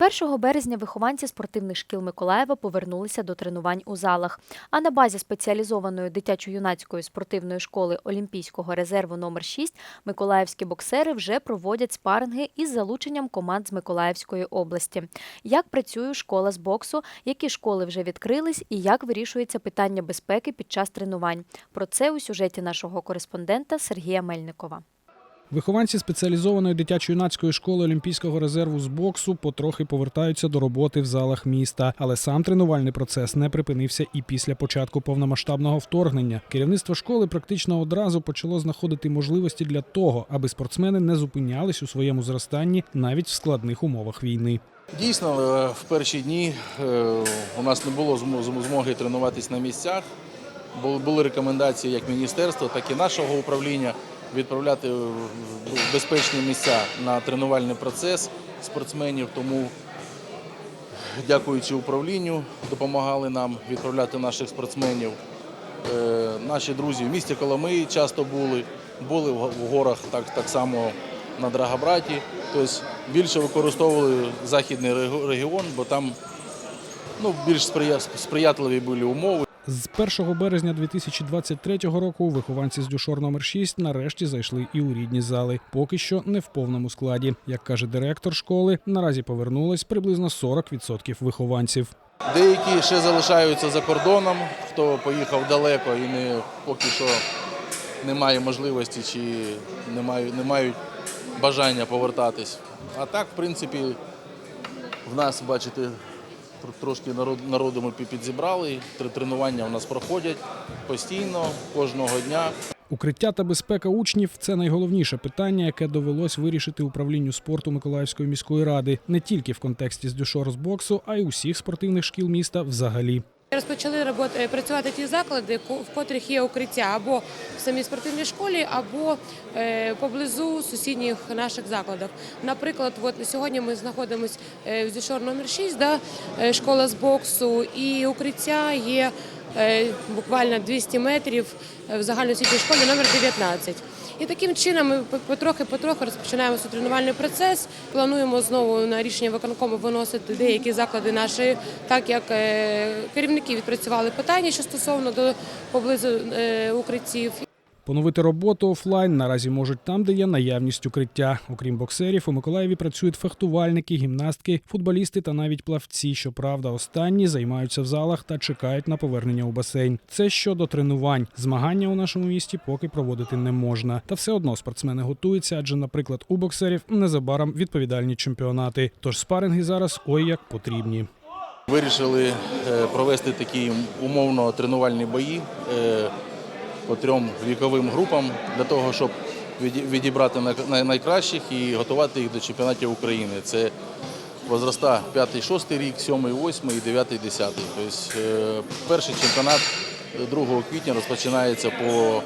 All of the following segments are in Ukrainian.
1 березня вихованці спортивних шкіл Миколаєва повернулися до тренувань у залах. А на базі спеціалізованої дитячо-юнацької спортивної школи Олімпійського резерву номер 6 миколаївські боксери вже проводять спаринги із залученням команд з Миколаївської області. Як працює школа з боксу, які школи вже відкрились і як вирішується питання безпеки під час тренувань. Про це у сюжеті нашого кореспондента Сергія Мельникова. Вихованці спеціалізованої дитячо-юнацької школи Олімпійського резерву з боксу потрохи повертаються до роботи в залах міста. Але сам тренувальний процес не припинився і після початку повномасштабного вторгнення. Керівництво школи практично одразу почало знаходити можливості для того, аби спортсмени не зупинялись у своєму зростанні навіть в складних умовах війни. Дійсно, е, в перші дні е, у нас не було змо- змо- змоги тренуватись на місцях. Були рекомендації як міністерства, так і нашого управління відправляти в безпечні місця на тренувальний процес спортсменів. Тому, дякуючи управлінню, допомагали нам відправляти наших спортсменів. Е, Наші друзі в місті Коломиї часто були, були в горах так, так само на Драгобраті. Тобто більше використовували західний регіон, бо там ну, більш сприятливі були умови. З 1 березня 2023 року вихованці з дюшор номер 6 нарешті зайшли і у рідні зали. Поки що не в повному складі. Як каже директор школи, наразі повернулось приблизно 40% вихованців. Деякі ще залишаються за кордоном, хто поїхав далеко і не, поки що не має можливості чи не мають, не мають бажання повертатись. А так, в принципі, в нас, бачите, трошки народу ми підзібрали. Три Тренування у нас проходять постійно, кожного дня. Укриття та безпека учнів це найголовніше питання, яке довелось вирішити управлінню спорту Миколаївської міської ради не тільки в контексті з дюшор з боксу, а й усіх спортивних шкіл міста взагалі. Розпочали роботи працювати ті заклади, в котрих є укриття або в самій спортивній школі, або е, поблизу сусідніх наших закладів. Наприклад, от сьогодні ми знаходимося е, в Зішор номер 6, да, е, школа з боксу, і укриття є е, буквально 200 метрів е, в загальноосвітній школі номер 19. І таким чином ми потрохи-потрохи розпочинаємо тренувальний процес. Плануємо знову на рішення виконкому виносити деякі заклади наші, так як е, керівники відпрацювали питання, що стосовно до поблизу е, укриттів. Поновити роботу офлайн наразі можуть там, де є наявність укриття. Окрім боксерів, у Миколаєві працюють фехтувальники, гімнастки, футболісти та навіть плавці. Щоправда, останні займаються в залах та чекають на повернення у басейн. Це щодо тренувань. Змагання у нашому місті поки проводити не можна. Та все одно спортсмени готуються, адже, наприклад, у боксерів незабаром відповідальні чемпіонати. Тож спаринги зараз ой як потрібні. Вирішили е, провести такі умовно тренувальні бої е, по трьом віковим групам для того, щоб відібрати най- най- найкращих і готувати їх до чемпіонатів України. Це возраста 5-6 рік, 7, 8 і 9, 10. Тобто е, перший чемпіонат 2 квітня розпочинається по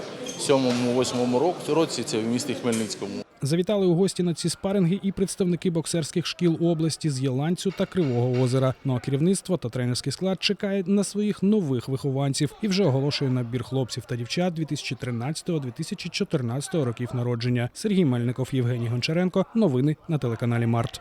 7-8 році. Це в місті Хмельницькому. Завітали у гості на ці спаринги і представники боксерських шкіл області з Єланцю та Кривого Озера. Ну а керівництво та тренерський склад чекає на своїх нових вихованців і вже оголошує набір хлопців та дівчат 2013-2014 років народження. Сергій Мельников, Євгеній Гончаренко. Новини на телеканалі Март.